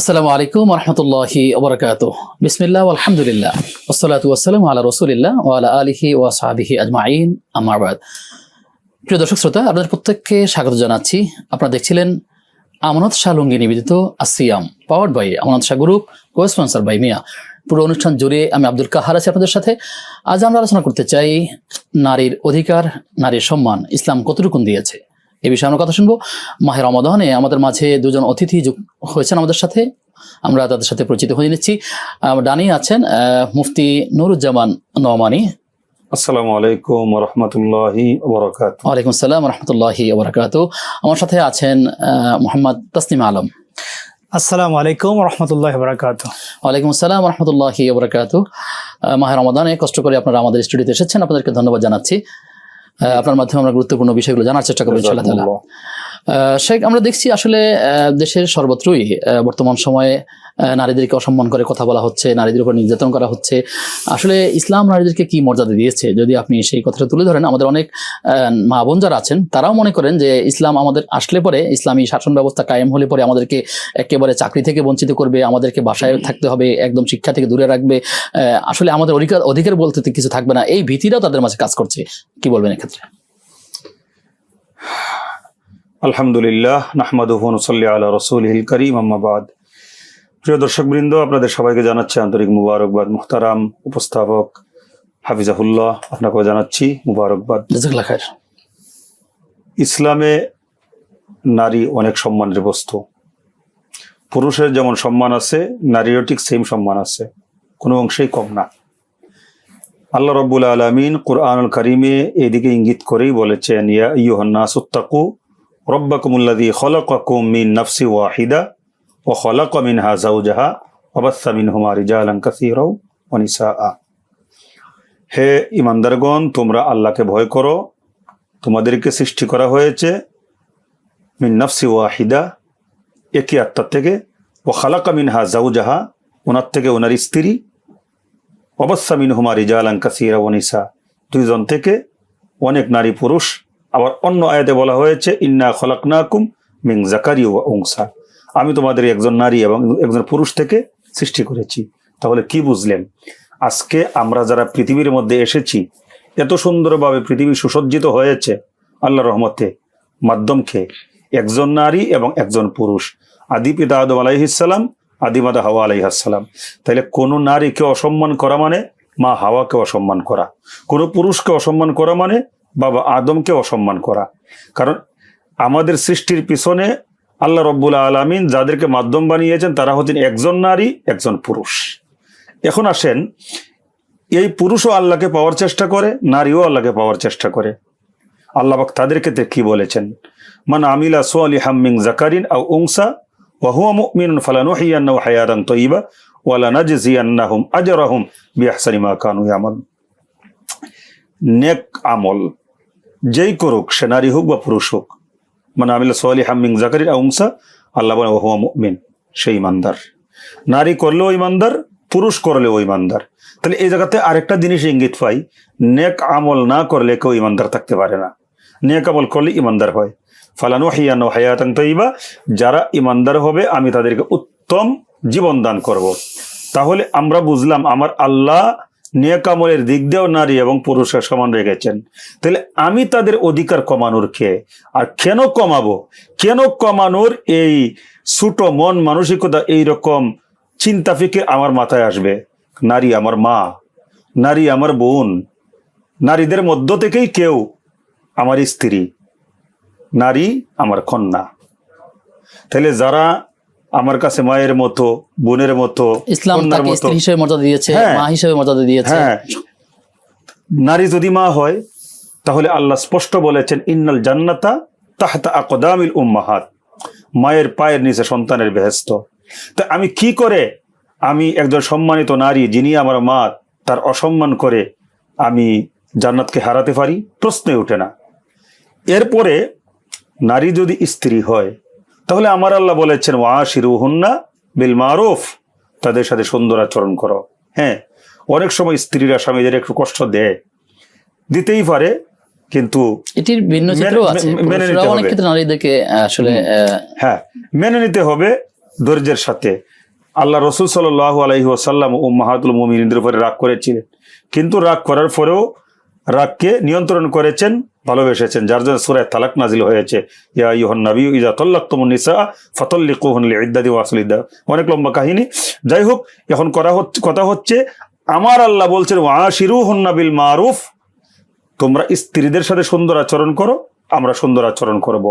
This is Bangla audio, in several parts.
আসসালামু আলাইকুম রহমতুল্লাহি ওবরাকাত বিসমিল্লাহ আলহামদুলিল্লাহ ওসলাতু ওয়াসালাম আলা রসুলিল্লাহ ও আলা আলিহি ওয়া সাহাবিহি আজমাইন আমারবাদ প্রিয় দর্শক শ্রোতা, আপনাদের প্রত্যেককে স্বাগত জানাচ্ছি। আপনারা দেখছিলেন আমানত শাহ লুঙ্গি নিবেদিত আসিয়াম powered by Amanat Shah group co sponsor by মিয়া। পুরো অনুষ্ঠান জুড়ে আমি আব্দুল কাহার আছি আপনাদের সাথে। আজ আমরা আলোচনা করতে চাই নারীর অধিকার, নারীর সম্মান, ইসলাম কতটুকুন দিয়েছে? এ বিষয়ে আমরা কথা শুনব। মাহে রমাদানে আমাদের মাঝে দুজন অতিথি হয়েছেন আমাদের সাথে। আমরা তাদের সাথে পরিচিত হয়ে নিচ্ছি। ডানি আছেন মুফতি নুরুজ্জামান নওমানি। আসসালামু আলাইকুম রহমতুল্লাহি বরকাত ওয়ালাইকুম আসসালাম রহমতুল্লাহি ওবরাকাতু। আমার সাথে আছেন মোহাম্মদ তাসনিম আলম। আসসালামু আলাইকুম রহমতুল্লাহ বরাকাত ওয়ালাইকুম আসসালাম রহমতুল্লাহি ওবরাকাতু। আহ, মাহে রমাদানে কষ্ট করে আপনারা আমাদের স্টুডিওতে এসেছেন। আপনাদেরকে ধন্যবাদ জানাচ্ছি। আপনার মাধ্যমে আমরা গুরুত্বপূর্ণ বিষয়গুলো জানার চেষ্টা করব ইনশাল্লাহ। আহ, শেখ আমরা দেখছি আসলে আহ, দেশের সর্বত্রই আহ, বর্তমান সময়ে নারীদেরকে অসম্মান করে কথা বলা হচ্ছে নারীদের উপর নির্যাতন করা হচ্ছে। আসলে ইসলাম নারীদেরকে কি মর্যাদা দিয়েছে? যদি আপনি সেই কথাটা তুলে ধরেন আমাদের অনেক মা বোন যারা আছেন তারাও মনে করেন যে ইসলাম আমাদের আসলে পরে ইসলামী শাসন ব্যবস্থা কায়েম হলে পরে আমাদেরকে একেবারে চাকরি থেকে বঞ্চিত করবে আমাদেরকে বাসায় থাকতে হবে একদম শিক্ষা থেকে দূরে রাখবে। আহ, আসলে আমাদের অধিকার অধিকার বলতে কিছু থাকবে না। এই ভীতিটাও তাদের মাঝে কাজ করছে। কি বলবেন এক্ষেত্রে? আলহামদুলিল্লাহ আলা রসুলহিল করিম আম্মাবাদ প্রিয় দর্শকবৃন্দ আপনাদের সবাইকে জানাচ্ছি আন্তরিক মুবারকবাদ। মুহতারাম উপস্থাপক হাফিজাহুল্লাহ আপনাকেও জানাচ্ছি মুবারকবাদ। ইসলামে নারী অনেক সম্মানের বস্তু। পুরুষের যেমন সম্মান আছে নারীরও ঠিক সেম সম্মান আছে। কোনো অংশেই কম না। আল্লাহ রব্বুল আলমিন কুরআনুল করিমে এদিকে ইঙ্গিত করেই বলেছেন ইয়া ইয়ুহান্না সুত্তাকু রব্বাকুমুল্লাদি খলকাকুম মিন নাফসি ওয়াহিদা ও খলক মিনহা জাউজাহা অবাস্সা মিনহুমা রিজালান কাসীরাও হে ইমানদারগণ, তোমরা আল্লাহকে ভয় করো। তোমাদেরকে সৃষ্টি করা হয়েছে মিন নাফসি ওয়াহিদা একই আত্মার থেকে। ও খালাকা মিনহা জাউজাহা ওনার থেকে ওনার স্ত্রী। অবস্থা মিন হুমা রিজালান কাসিরা ওনিসা দুইজন থেকে অনেক নারী পুরুষ। আবার অন্য আয়াতে বলা হয়েছে, ইন্না খলাকনাকুম মিং জাকারি ও উংসা আমি তোমাদের একজন নারী এবং একজন পুরুষ থেকে সৃষ্টি করেছি। তাহলে কি বুঝলেন? আজকে আমরা যারা পৃথিবীর মধ্যে এসেছি, এত সুন্দরভাবে পৃথিবী সুসজ্জিত হয়েছে আল্লাহ রহমতে মাধ্যমকে একজন নারী এবং একজন পুরুষ। আদি পিতা আদম আলাইহিসাল্লাম আদিমাদা হাওয়া আলাইহাসাল্লাম তাহলে কোনো নারীকে অসম্মান করা মানে? মা হাওয়াকে অসম্মান করা। কোনো পুরুষকে অসম্মান করা মানে? বাবা আদমকে অসম্মান করা। কারণ আমাদের সৃষ্টির পিছনে আল্লাহ রব্বুল আলমিন যাদেরকে মাধ্যম বানিয়েছেন, তারা হচ্ছেন একজন নারী, একজন পুরুষ। এখন আসেন, এই পুরুষও আল্লাহকে পাওয়ার চেষ্টা করে, নারীও আল্লাহকে পাওয়ার চেষ্টা করে। আল্লাহ পাক তাদের ক্ষেত্রে কি বলেছেন? মান আমিলা সোয়ালি হাম্মিং জাকারিন আও উংসা ওয়াহুয়া মুমিনুন ফালানুহিয়ান্নাহু হায়াতান তাইয়্যিবা ওয়া লানাজজিয়ান্নাহুম আজরাহুম বিআহসানি মা কানু ইয়ামালুন। নেক আমল, যেই করুক, সে নারী হোক বা পুরুষ হোক মানে আমিলা সোয়ালি হাম্মিং জাকারিন আও আল্লাহ বলে ওয়াহুয়া মুমিন সে ইমানদার। নারী করলেও ইমানদার, পুরুষ করলেও ইমানদার। তাহলে এই জায়গাতে আরেকটা জিনিস ইঙ্গিত পাই, নেক আমল না করলে কেউ ইমানদার থাকতে পারে না। নেক আমল করলে ইমানদার হয়। ফালানু হিয়ানো হায়াতাং তৈবা যারা ইমানদার হবে, আমি তাদেরকে উত্তম জীবন দান করব। তাহলে আমরা বুঝলাম, আমার আল্লাহ নেক আমলের দিক দিয়েও নারী এবং পুরুষের সমান রেখেছেন তাহলে আমি তাদের অধিকার কমানোর কে? আর কেন কমাবো? কেন কমানোর এই ছোট মন মানসিকতা এই রকম চিন্তা ফিকির আমার মাথায় আসবে? নারী আমার মা, নারী আমার বোন, নারীদের মধ্য থেকেই কেউ আমার স্ত্রী, নারী আমার কন্যা। তাহলে যারা আমার কাছে মায়ের মতো বোনের মতো ইসলাম তাকে স্ত্রী হিসেবে মর্যাদা দিয়েছে হ্যাঁ। মা হিসেবে মর্যাদা দিয়েছে। হ্যাঁ। নারী যদি মা হয় তাহলে আল্লাহ স্পষ্ট বলেছেন ইন্নাল জান্নাতা তাহতা আকদামিল উম্মাহাত। মায়ের পায়ের নিচে সন্তানের বেহেস্ত তা আমি কি করে আমি একজন সম্মানিত নারী যিনি আমার মা তার অসম্মান করে আমি জান্নাতকে হারাতে পারি? প্রশ্নে ওঠে না। এরপরে নারী যদি স্ত্রী হয় তাহলে আমার আল্লাহ বলেছেন ওয়া শিরুহন্না বিল মারুফ তাদের সাথে সুন্দর আচরণ করো। হ্যাঁ অনেক সময় স্ত্রীরা স্বামীদের একটু কষ্ট দেয়। দিতেই পারে কিন্তু এটির ভিন্ন চিত্র আছে। মেনে নিতে হবে। ক্ষেত্রে নারীদেরকে আসলে হ্যাঁ মেনে নিতে হবে ধৈর্যের সাথে। আল্লাহ রসুল সাল্লাহ আলহি ওসাল্লাম ও মাহাতুল মুমিনদের উপরে রাগ করেছিলেন। কিন্তু রাগ করার পরেও রাগকে নিয়ন্ত্রণ করেছেন ভালোবেসেছেন, যার জন্য সুরায় তালাক নাজিল হয়েছে। ইয়া ইহন নবী ইজা তল্লাক তুমুন নিসা ফতল্লিকুহন ইদ্দাদি অনেক লম্বা কাহিনী। যাই হোক এখন করা হচ্ছে কথা হচ্ছে, আমার আল্লাহ বলছেন ওয়াশিরু হন্নাবিল মারুফ। তোমরা স্ত্রীদের সাথে সুন্দর আচরণ করো, আমরা সুন্দর আচরণ করব।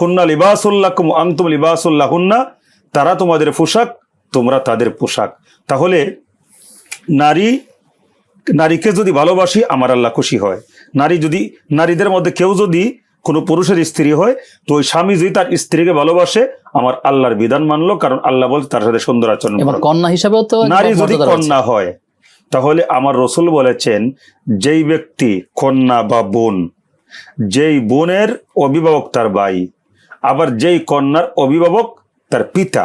হুন্না লিবাসুল্লাহ কুম আংতুম লিবাসুল্লাহ হুন্না তারা তোমাদের পোশাক, তোমরা তাদের পোশাক। তাহলে নারী, নারীকে যদি ভালোবাসি, আমার আল্লাহ খুশি হয়। নারী যদি নারীদের মধ্যে কেউ যদি কোনো পুরুষের স্ত্রী হয় তো ওই স্বামী যদি তার স্ত্রীকে ভালোবাসে আমার আল্লাহর বিধান মানলো কারণ আল্লাহ বলছে তার সাথে সুন্দর আচরণ কন্যা হিসাবেও তো নারী যদি কন্যা হয় তাহলে আমার রসুল বলেছেন যেই ব্যক্তি কন্যা বা বোন যেই বোনের অভিভাবক তার ভাই আবার যেই কন্যার অভিভাবক তার পিতা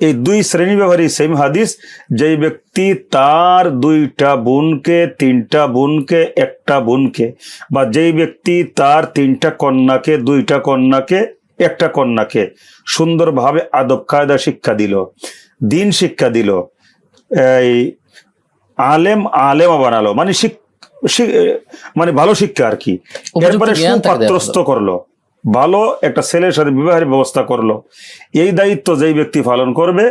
এই দুই শ্রেণি ব্যবহারী সেম হাদিস। যেই ব্যক্তি তার দুইটা বোনকে তিনটা বোনকে একটা বোনকে বা যেই ব্যক্তি তার তিনটা কন্যাকে দুইটা কন্যাকে একটা কন্যাকে সুন্দরভাবে আদব কায়দা শিক্ষা দিল দিন শিক্ষা দিল এই আলেম আলেমা বানালো মানে মানে ভালো শিক্ষা আর কি। এরপরে সুপাত্রস্থ করল। ভালো একটা ছেলের সাথে বিবাহের ব্যবস্থা করল। এই দায়িত্ব যেই ব্যক্তি পালন করবে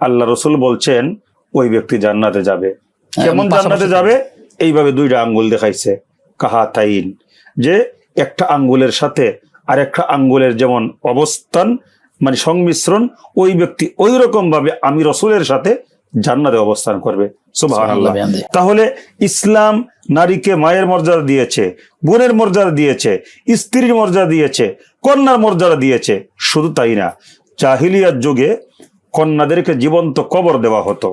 আল্লাহ রসুল বলছেন ওই ব্যক্তি জান্নাতে যাবে। কেমন জান্নাতে যাবে? এইভাবে দুইটা আঙ্গুল দেখাইছে। কাহা তাইন? যে একটা আঙ্গুলের সাথে আর একটা আঙ্গুলের যেমন অবস্থান মানে সংমিশ্রণ ওই ব্যক্তি ওই রকম ভাবে আমি রসুলের সাথে জান্নাতে অবস্থান করবে। তাহলে ইসলাম নারীকে মায়ের মর্যাদা দিয়েছে বোনের মর্যাদা দিয়েছে স্ত্রীর মর্যাদা দিয়েছে কন্যার মর্যাদা দিয়েছে শুধু তাই না জাহিলিয়ার যুগে কন্যাদেরকে জীবন্ত কবর দেওয়া হতো।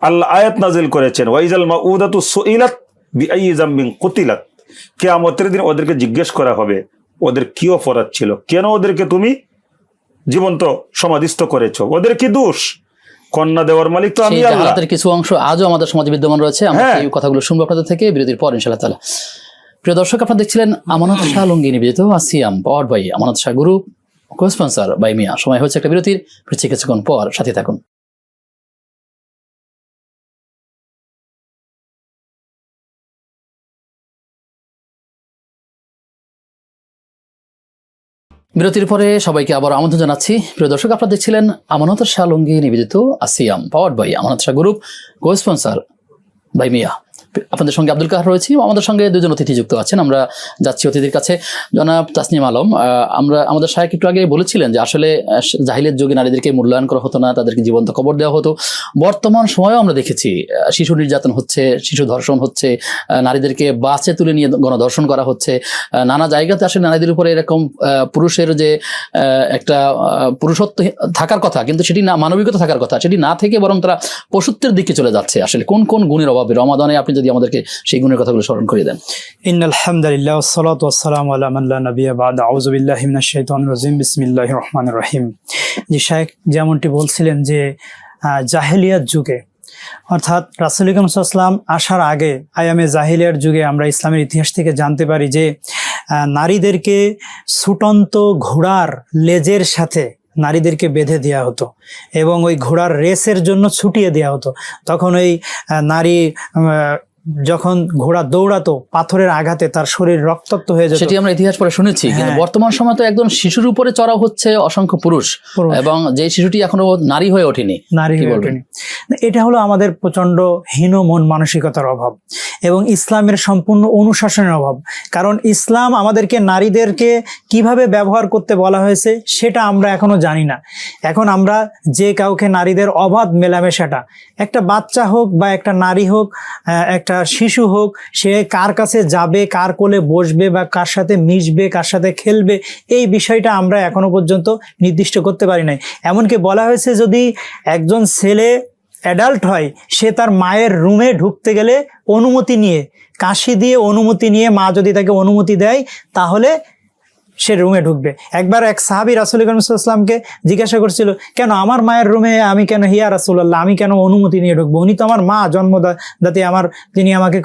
আল্লাহ আয়াত নাজিল করেছেন ওয়াইজাল মাউদাতু সুইলাত বিআই জাম্বিন কুতিলাত। কিয়ামতের দিন ওদেরকে জিজ্ঞেস করা হবে ওদের কি অপরাধ ছিল? কেন ওদেরকে তুমি জীবন্ত সমাধিস্থ করেছ? ওদের কি দোষ? কন্যা দেওয়ার মালিক তো আমি আল্লাহ। কিছু অংশ আজও আমাদের সমাজে বিদ্যমান রয়েছে। আমরা হ্যাঁ। এই কথাগুলো শুনব আপনাদের থেকে বিরতির পর ইনশাল্লাহ তালা প্রিয় দর্শক আপনারা দেখছিলেন আমানত শাহ লুঙ্গি নিবেদিত আসিয়াম power by Amanat Shah Guru co sponsor by মিয়া। সময় হচ্ছে একটা বিরতির ফিরছি কিছুক্ষণ পর সাথে থাকুন। বিরতির পরে সবাইকে আবার আমন্ত্রণ জানাচ্ছি। প্রিয় দর্শক, আপনারা দেখছিলেন আমানত শাহ লঙ্গি নিবেদিত আসিয়াম power by Amanat Shah group co sponsor by মিয়া। আপনাদের সঙ্গে আব্দুল কাহার রয়েছি আমাদের সঙ্গে দুজন অতিথি যুক্ত আছেন। আমরা যাচ্ছি অতিথির কাছে। জনাব তাসনিম আলম আমরা, আমাদের সাহেব একটু আগে বলেছিলেন যে আসলে জাহিলের যুগে নারীদেরকে মূল্যায়ন করা হতো না, তাদেরকে জীবন্ত কবর দেওয়া হতো। বর্তমান সময়েও আমরা দেখেছি শিশু নির্যাতন হচ্ছে, শিশু ধর্ষণ হচ্ছে নারীদেরকে বাসে তুলে নিয়ে গণধর্ষণ করা হচ্ছে। নানা জায়গাতে আসলে নারীদের উপরে এরকম পুরুষের যে একটা পুরুষত্ব থাকার কথা, কিন্তু সেটি না, মানবিকতা থাকার কথা, সেটি না থেকে বরং তারা পশুত্বের দিকে চলে যাচ্ছে। আসলে কোন কোন গুণের অভাবে রমাদানে আপনি যদি আমাদেরকে সেই গুণের কথাগুলো স্মরণ করিয়ে দেন। ইন আলহামদুলিল্লাহ ওসসালাতু ওয়াসসালামু আলা মান লা নাবিয়্যা বা'দা। আউযু বিল্লাহি মিনাশ শাইতানির রাজিম। বিসমিল্লাহির রহমানির রহিম। জি শায়েখ, যেমনটি বলছিলেন যে জাহেলিয়াত যুগে, অর্থাৎ রাসূল করিম সাল্লাম আসার আগে, আয়ামে জাহিলিয়ার যুগে আমরা ইসলামের ইতিহাস থেকে জানতে পারি যে নারীদেরকে ছুটন্ত ঘোড়ার লেজের সাথে নারীদেরকে বেঁধে দেওয়া হতো এবং ওই ঘোড়ার রেসের জন্য ছুটিয়ে দেওয়া হতো। তখন ওই নারী যখন ঘোড়া দৌড়াতো পাথরের আঘাতে তার শরীর রক্তাক্ত হয়ে যেত। সেটি আমরা ইতিহাস পরে শুনেছি কিন্তু হ্যাঁ। বর্তমান সময় তো একজন শিশুর উপরে চড়া হচ্ছে অসংখ্য পুরুষ পুরুষ। এবং যে শিশুটি এখনও নারী হয়ে ওঠেনি নারী হয়ে ওঠেনি। এটা হলো আমাদের প্রচণ্ড হীন মন মানসিকতার অভাব এবং ইসলামের সম্পূর্ণ অনুশাসনের অভাব। কারণ ইসলাম আমাদেরকে নারীদেরকে কীভাবে ব্যবহার করতে বলা হয়েছে সেটা আমরা এখনও জানি না। এখন আমরা যে কাউকে নারীদের অবাধ মেলামেশাটা একটা বাচ্চা হোক বা একটা নারী হোক একটা শিশু হোক, সে কার কাছে যাবে, কার কোলে বসবে বা কার সাথে মিশবে, কার সাথে খেলবে, এই বিষয়টা আমরা এখনও পর্যন্ত নির্দিষ্ট করতে পারি নাই। এমনকি বলা হয়েছে যদি একজন ছেলে অ্যাডাল্ট হয়, সে তার মায়ের রুমে ঢুকতে গেলে অনুমতি নিয়ে, কাশি দিয়ে অনুমতি নিয়ে মা যদি তাকে অনুমতি দেয়, তাহলে সে রুমে ঢুকবে। একবার এক সাহাবি রাসুল ইসলামকে জিজ্ঞাসা করছিল, কেন আমার মায়ের রুমে আমি কেন হিয়া রাসুল্লাহ আমি কেন অনুমতি নিয়ে ঢুকবো? উনি তো আমার মা জন্মদাতে আমার, তিনি আমাকে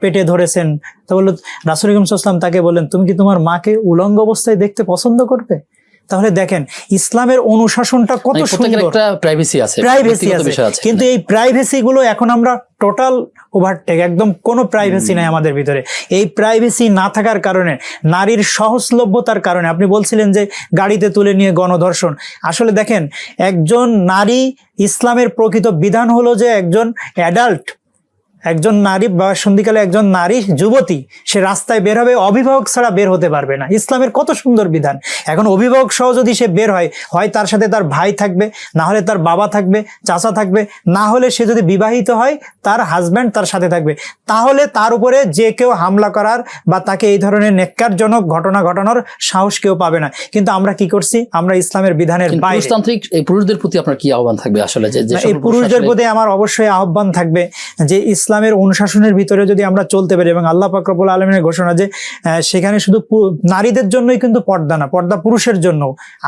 পেটে ধরেছেন। তো বলল, রাসুল ইসলাম তাকে বললেন, তুমি কি তোমার মাকে উলঙ্গ অবস্থায় দেখতে পছন্দ করবে? তাহলে দেখেন ইসলামের অনুশাসনটা কত মানে সুন্দর। একটা প্রাইভেসি আছে প্রাইভেসি আছে। কিন্তু এই প্রাইভেসি গুলো এখন আমরা টোটাল ওভারটেক একদম কোনো প্রাইভেসি নাই আমাদের ভিতরে। এই প্রাইভেসি না থাকার কারণে নারীর সহজলভ্যতার কারণে আপনি বলছিলেন যে গাড়িতে তুলে নিয়ে গণধর্ষণ। আসলে দেখেন একজন নারী ইসলামের প্রকৃত বিধান হলো যে একজন অ্যাডাল্ট একজন নারী বা সন্ধিকালে একজন নারী যুবতী সে রাস্তায় বের হবে অভিভাবক ছাড়া বের হতে পারবে না। ইসলামের কত সুন্দর বিধান। এখন অভিভাবক সহ যদি সে বের হয় হয় তার সাথে তার ভাই থাকবে না হলে তার বাবা থাকবে চাচা থাকবে না হলে সে যদি বিবাহিত হয় তার হাজব্যান্ড তার সাথে থাকবে। তাহলে তার উপরে যে কেউ হামলা করার বা তাকে এই ধরনের নেককারজনক ঘটনা ঘটানোর সাহস কেউ পাবে না। কিন্তু আমরা কি করছি? আমরা ইসলামের বিধানের বাইরে। পুরুষতান্ত্রিক এই পুরুষদের প্রতি আপনার কি আহ্বান থাকবে আসলে? যে এই পুরুষদের প্রতি আমার অবশ্যই আহ্বান থাকবে যে ইসলামের অনুশাসনের ভিতরে যদি আমরা চলতে পারি এবং আল্লাহ পাকরবুল আলমিনের ঘোষণা যে সেখানে শুধু নারীদের জন্যই কিন্তু পর্দা না পর্দা পুরুষের জন্য।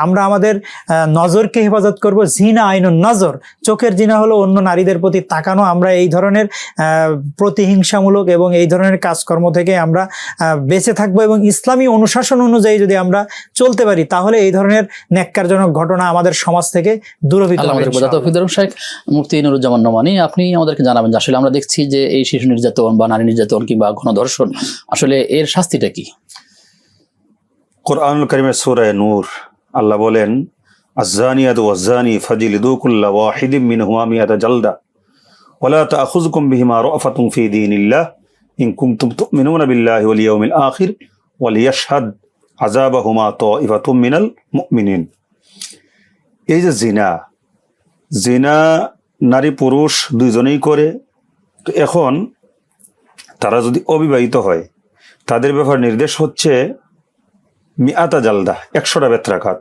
আমরা আমাদের নজরকে হেফাজত করব জিনা আইন নজর। চোখের জিনা হলো অন্য নারীদের প্রতি তাকানো। আমরা এই ধরনের প্রতিহিংসামূলক এবং এই ধরনের কাজকর্ম থেকে আমরা বেঁচে থাকব এবং ইসলামী অনুশাসন অনুযায়ী যদি আমরা চলতে পারি তাহলে এই ধরনের ন্যাক্কারজনক ঘটনা আমাদের সমাজ থেকে দূরভূত মুফতি নুরুজ্জামান নোমানি আপনি আমাদেরকে জানাবেন যে আসলে আমরা দেখছি যে এই শিশু নির্যাতন বা নারী নির্যাতন কিংবা গণধর্ষণ, আসলে এর শাস্তিটা কি? কোরআনুল করিমের সুরায় নূর, আল্লাহ বলেন কুল্লা ওয়াহিদিম মিয়াতা জালদা। ওয়ালা তাখুযকুম বিহিমা রাফাতুন ফি ইন কুনতুম তুমিনুনা বিল্লাহি আখির ইয়াশহাদ মিনাল মুমিনিন। এই যে জিনা জিনা নারী পুরুষ দুইজনেই করে তো এখন তারা যদি অবিবাহিত হয় তাদের ব্যাপার নির্দেশ হচ্ছে মিয়াতা জালদা একশোটা বেত্রাঘাত।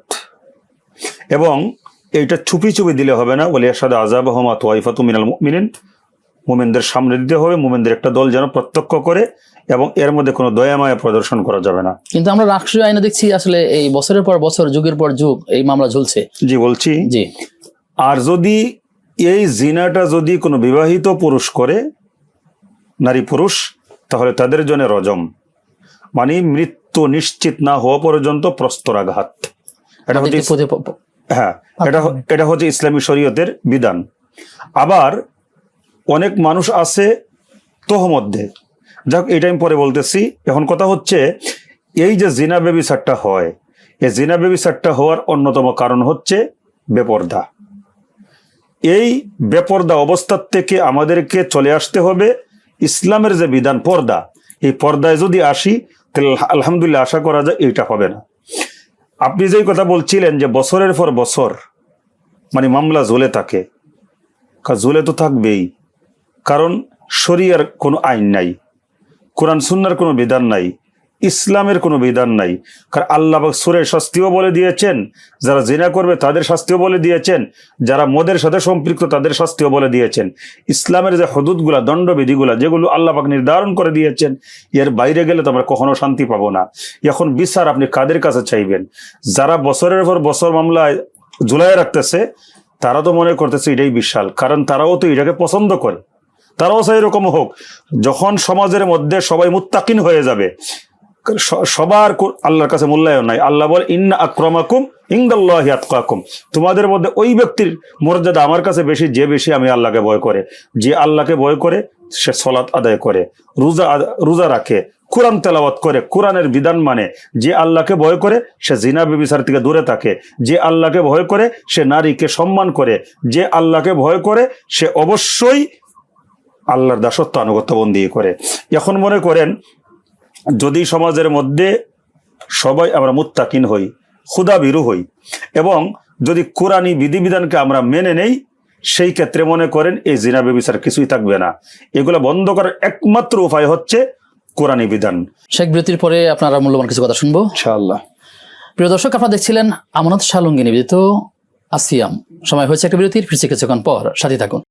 এবং এইটা চুপি চুপি দিলে হবে না বলে সাদা আজাব হমা তোয়াইফাতু মিনাল মিনিন মোমেনদের সামনে দিতে হবে মোমেনদের একটা দল যেন প্রত্যক্ষ করে এবং এর মধ্যে কোনো দয়া মায়া প্রদর্শন করা যাবে না। কিন্তু আমরা রাষ্ট্রীয় আইনে দেখছি আসলে এই বছরের পর বছর যুগের পর যুগ এই মামলা ঝুলছে। জি বলছি। জি। আর যদি এই জিনাটা যদি কোনো বিবাহিত পুরুষ করে নারী পুরুষ তাহলে তাদের জন্য রজম। মানে মৃত্যু নিশ্চিত না হওয়া পর্যন্ত প্রস্তরাঘাত। এটা হচ্ছে হ্যাঁ এটা এটা হচ্ছে ইসলামী শরীয়তের বিধান। আবার অনেক মানুষ আছে তোহমধ্যে যাক এটা আমি পরে বলতেছি। এখন কথা হচ্ছে এই যে জিনা বেবিসারটা হয় এই জিনা বেবিসারটা হওয়ার অন্যতম কারণ হচ্ছে বেপর্দা। এই বেপর্দা অবস্থার থেকে আমাদেরকে চলে আসতে হবে ইসলামের যে বিধান, পর্দা। এই পর্দায় যদি আসি, তাহলে আলহামদুলিল্লাহ আশা করা যায় এইটা হবে না। আপনি যেই কথা বলছিলেন যে বছরের পর বছর মানে মামলা ঝুলে থাকে। ঝুলে তো থাকবেই। কারণ শরিয়ার কোনো আইন নাই। কোরআন, সুন্নার কোনো বিধান নাই। ইসলামের কোনো বিধান নাই। কারণ আল্লাহ সুরের শাস্তিও বলে দিয়েছেন, যারা জিনা করবে তাদের শাস্তিও বলে দিয়েছেন, যারা মদের সাথে সম্পৃক্ত তাদের শাস্তিও বলে দিয়েছেন। ইসলামের যে হদুদগুলা, দণ্ডবিধিগুলা, যেগুলো আল্লাপাক নির্ধারণ করে দিয়েছেন, এর বাইরে গেলে তো আমরা কখনো শান্তি পাবো না। এখন বিচার আপনি কাদের কাছে চাইবেন? যারা বছরের পর বছর মামলায় ঝুলাই রাখতেছে, তারা তো মনে করতেছে এটাই বিশাল, কারণ তারাও তো এটাকে পছন্দ করে। তারাও চাই এরকম হোক। যখন সমাজের মধ্যে সবাই মুত্তাকিন হয়ে যাবে সবার আল্লাহর কাছে মূল্যায়ন নাই। আল্লাহ বল, ইন্না আক্রমাকুম ইংদাল্লাহি আতকাকুম। তোমাদের মধ্যে ওই ব্যক্তির মর্যাদা আমার কাছে বেশি, যে বেশি আমি আল্লাহকে ভয় করে। যে আল্লাহকে ভয় করে, সে সলাৎ আদায় করে, রোজা রোজা রাখে, কোরআন তেলাওয়াত করে, কোরআনের বিধান মানে যে আল্লাহকে ভয় করে, সে জিনা বিবিচার থেকে দূরে থাকে। যে আল্লাহকে ভয় করে, সে নারীকে সম্মান করে। যে আল্লাহকে ভয় করে, সে অবশ্যই আল্লাহর দাসত্ব আনুগত্য বন্দী করে। এখন মনে করেন যদি সমাজের মধ্যে সবাই আমরা মুত্তাকিন হই ক্ষুদা বিরু হই এবং যদি কোরআনী বিধিবিধানকে আমরা মেনে নেই সেই ক্ষেত্রে মনে করেন এই জিনা বেবিচার কিছুই থাকবে না। এগুলো বন্ধ করার একমাত্র উপায় হচ্ছে কোরআনী বিধান। শেখ বিরতির পরে আপনারা মূল্যবান কিছু কথা শুনব। ইনশাআল্লাহ। প্রিয় দর্শক আপনারা দেখছিলেন আমানত শালুঙ্গি নিবেদিত আসিয়াম। সময় হয়েছে একটা বিরতির ফিরছি কিছুক্ষণ পর। সাথে থাকুন।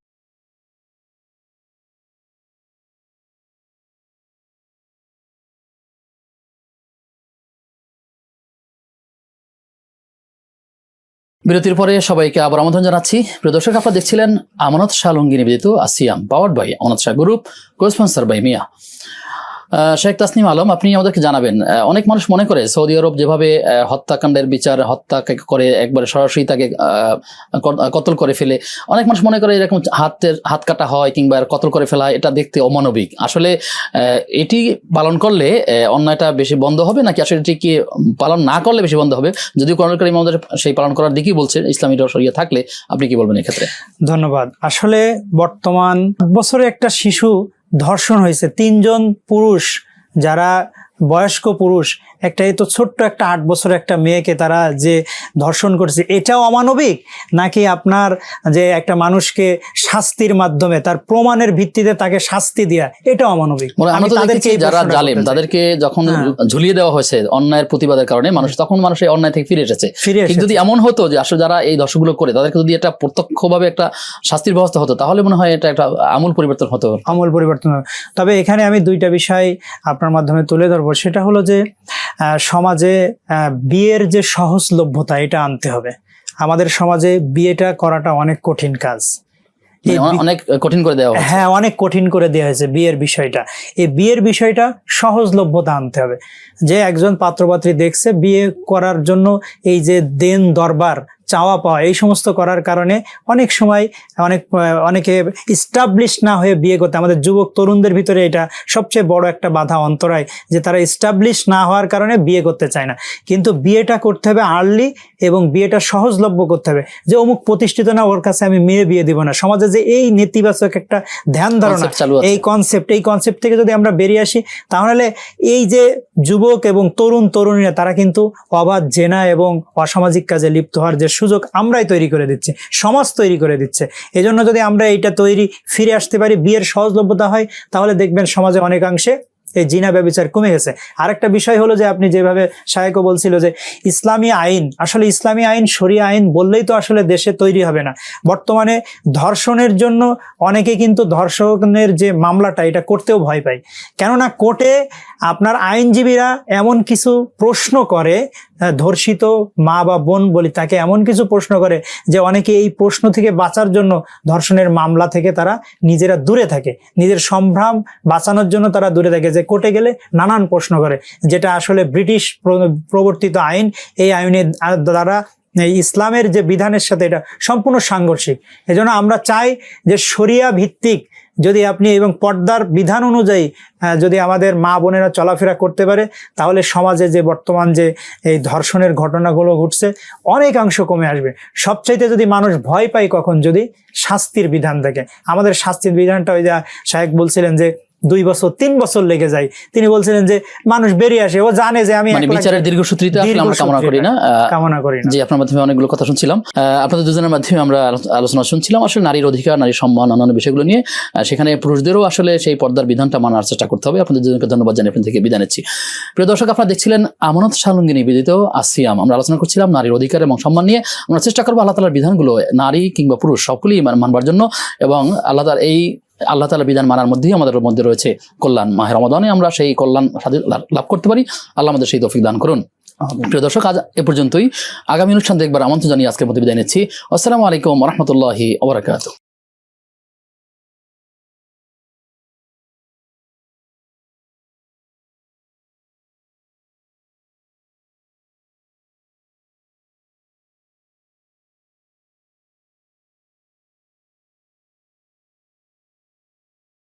বিরতির পরে সবাইকে আবার আমন্ত্রণ জানাচ্ছি। প্রিয় দর্শক, আপনারা দেখছিলেন আমানত শাহ লুঙ্গি নিবেদিত, আসিয়াম powered by Amanat Shah group co sponsor by মিয়া। শেখ তাসনিম আলম, আপনি আমাদেরকে জানাবেন। অনেক মানুষ মনে করে সৌদি আরব যেভাবে হত্যাকাণ্ডের বিচার, হত্যা করে একবারে সরাসরি তাকে কতল করে ফেলে। অনেক মানুষ মনে করে এরকম হাতের, হাত কাটা হয় কিংবা কতল করে ফেলা এটা দেখতে অমানবিক। আসলে এটি পালন করলে অন্যায়টা বেশি বন্ধ হবে নাকি আসলে এটি কি পালন না করলে বেশি বন্ধ হবে? যদিও কোরআন কারীম আমাদের সেই পালন করার দিকেই বলছে ইসলামী শরিয়া থাকলে, আপনি কি বলবেন এক্ষেত্রে? ধন্যবাদ। আসলে বর্তমান বছরে একটা শিশু ধর্ষণ হয়েছে। তিনজন পুরুষ যারা বয়স্ক পুরুষ একটা এই তো ছোট্ট একটা আট বছরের একটা মেয়েকে তারা যে ধর্ষণ করেছে এটাও অমানবিক? নাকি আপনার যে একটা মানুষকে শাস্তির মাধ্যমে তার প্রমাণের ভিত্তিতে তাকে শাস্তি দেয়া এটাও অমানবিক? মানে আমি তাদেরকে যারা জালেম তাদেরকে যখন হ্যাঁ। ঝুলিয়ে দেওয়া হয়েছে অন্যায়ের প্রতিবাদের কারণে মানুষ তখন মানুষ এই অন্যায় থেকে ফিরে এসেছে। যদি এমন হতো যে আসলে যারা এই দর্শকগুলো করে তাদেরকে যদি এটা প্রত্যক্ষভাবে একটা শাস্তির ব্যবস্থা হতো তাহলে মনে হয় এটা একটা আমূল পরিবর্তন হতো। আমূল পরিবর্তন তবে এখানে আমি দুইটা বিষয় আপনার মাধ্যমে তুলে ধরবো। সেটা হলো যে সমাজে বিয়ের যে সহজলভ্যতা এটা আনতে হবে। আমাদের সমাজে বিয়েটা করাটা অনেক কঠিন কাজ। মানে অনেক কঠিন করে দেওয়া হ্যাঁ অনেক কঠিন করে দেওয়া হয়েছে বিয়ের বিষয়টা। এই বিয়ের বিষয়টা সহজলভ্যতা আনতে হবে। যে একজন পাত্রপাত্রী দেখছে বিয়ে করার জন্য এই যে দেন দরবার চাওয়া পাওয়া এই সমস্ত করার কারণে অনেক সময় অনেক অনেকে ইস্টাবলিশ না হয়ে বিয়ে করতে আমাদের যুবক তরুণদের ভিতরে এটা সবচেয়ে বড় একটা বাধা অন্তরায় যে তারা ইস্টাবলিশ না হওয়ার কারণে বিয়ে করতে চায় না। কিন্তু বিয়েটা করতে হবে আর্লি এবং বিয়েটা সহজলভ্য করতে হবে। যে অমুক প্রতিষ্ঠিত না ওর কাছে আমি মেয়ে বিয়ে দিব না। সমাজে যে এই নেতিবাচক একটা ধ্যান ধারণা চালু এই কনসেপ্ট এই কনসেপ্ট থেকে যদি আমরা বেরিয়ে আসি তাহলে এই যে যুবক এবং তরুণ তরুণীরা তারা কিন্তু অবাধ জেনা এবং অসামাজিক কাজে লিপ্ত হওয়ার যে সুযোগ আমরাই তৈরি করে দিচ্ছি, সমাজ তৈরি করে দিচ্ছে। এজন্য যদি আমরা এইটা তৈরি, ফিরে আসতে পারি, বিয়ের সহজলভ্যতা হয়, তাহলে দেখবেন সমাজে অনেকাংশে এই জিনা ব্যবচার কমে গেছে। আরেকটা বিষয় হলো যে আপনি যেভাবে সাহেকও বলছিল যে ইসলামী আইন, আসলে ইসলামী আইন, শরিয়া আইন বললেই তো আসলে দেশে তৈরি হবে না। বর্তমানে ধর্ষণের জন্য অনেকে কিন্তু ধর্ষণের যে মামলাটা, এটা করতেও ভয় পায়। কেননা কোর্টে আপনার আইনজীবীরা এমন কিছু প্রশ্ন করে ধর্ষিত মা বা বোন বলি, তাকে এমন কিছু প্রশ্ন করে যে অনেকে এই প্রশ্ন থেকে বাঁচার জন্য ধর্ষণের মামলা থেকে তারা নিজেরা দূরে থাকে। নিজের সম্ভ্রাম বাঁচানোর জন্য তারা দূরে থাকে যে কোর্টে গেলে নানান প্রশ্ন করে, যেটা আসলে ব্রিটিশ প্রবর্তিত আইন, এই আইনের দ্বারা ইসলামের যে বিধানের সাথে এটা সম্পূর্ণ সাংঘর্ষিক। এজন্য আমরা চাই যে শরিয়া ভিত্তিক যদি আপনি এবং পর্দার বিধান অনুযায়ী যদি আমাদের মা বোনেরা চলাফেরা করতে পারে, তাহলে সমাজে যে বর্তমান যে এই ধর্ষণের ঘটনাগুলো ঘটছে, অনেকাংশ কমে আসবে। সবচাইতে যদি মানুষ ভয় পায় কখন? যদি শাস্তির বিধান দেখে। আমাদের শাস্তির বিধানটা ওই যা সাহেব বলছিলেন যে দুই বছর তিন বছর লেগে যায়। তিনি বলছিলেন যে মানুষ বেরিয়ে আসে ও জানে যে আমি মানে বিচারের দীর্ঘসূত্রিতা আমরা কামনা করি না। কামনা করি না। জি আপনার মাধ্যমে অনেকগুলো কথা শুনছিলাম। আপনাদের দুজনের মাধ্যমে আমরা আলোচনা শুনছিলাম। আসলে নারীর অধিকার নারীর সম্মান অন্যান্য বিষয়গুলো নিয়ে সেখানে পুরুষদেরও আসলে সেই পর্দার বিধানটা মানার চেষ্টা করতে হবে। আপনাদের দুজনকে ধন্যবাদ জানিয়ে আপনার থেকে বিদায় নিচ্ছি। প্রিয় দর্শক আপনারা দেখছিলেন আমানত সালঙ্গী নিবেদিত আসিয়াম। আমরা আলোচনা করছিলাম নারীর অধিকার এবং সম্মান নিয়ে। আমরা চেষ্টা করব আল্লাহ তালার বিধানগুলো নারী কিংবা পুরুষ সকলেই মান- মানবার জন্য এবং আল্লাহ তার এই আল্লাহ তালা বিধান মানার মধ্যেই আমাদের মধ্যে রয়েছে কল্যাণ। মাহের রমাদানে আমরা সেই কল্যাণ লাভ করতে পারি। আল্লাহ আমাদের সেই তফিক দান করুন। প্রিয় দর্শক আজ এ পর্যন্তই। আগামী অনুষ্ঠান দেখবার আমন্ত্রণ জানিয়ে আজকের মধ্যে বিদায় নিচ্ছি আসসালামু আলাইকুম রহমতুল্লাহি ওবরাকাত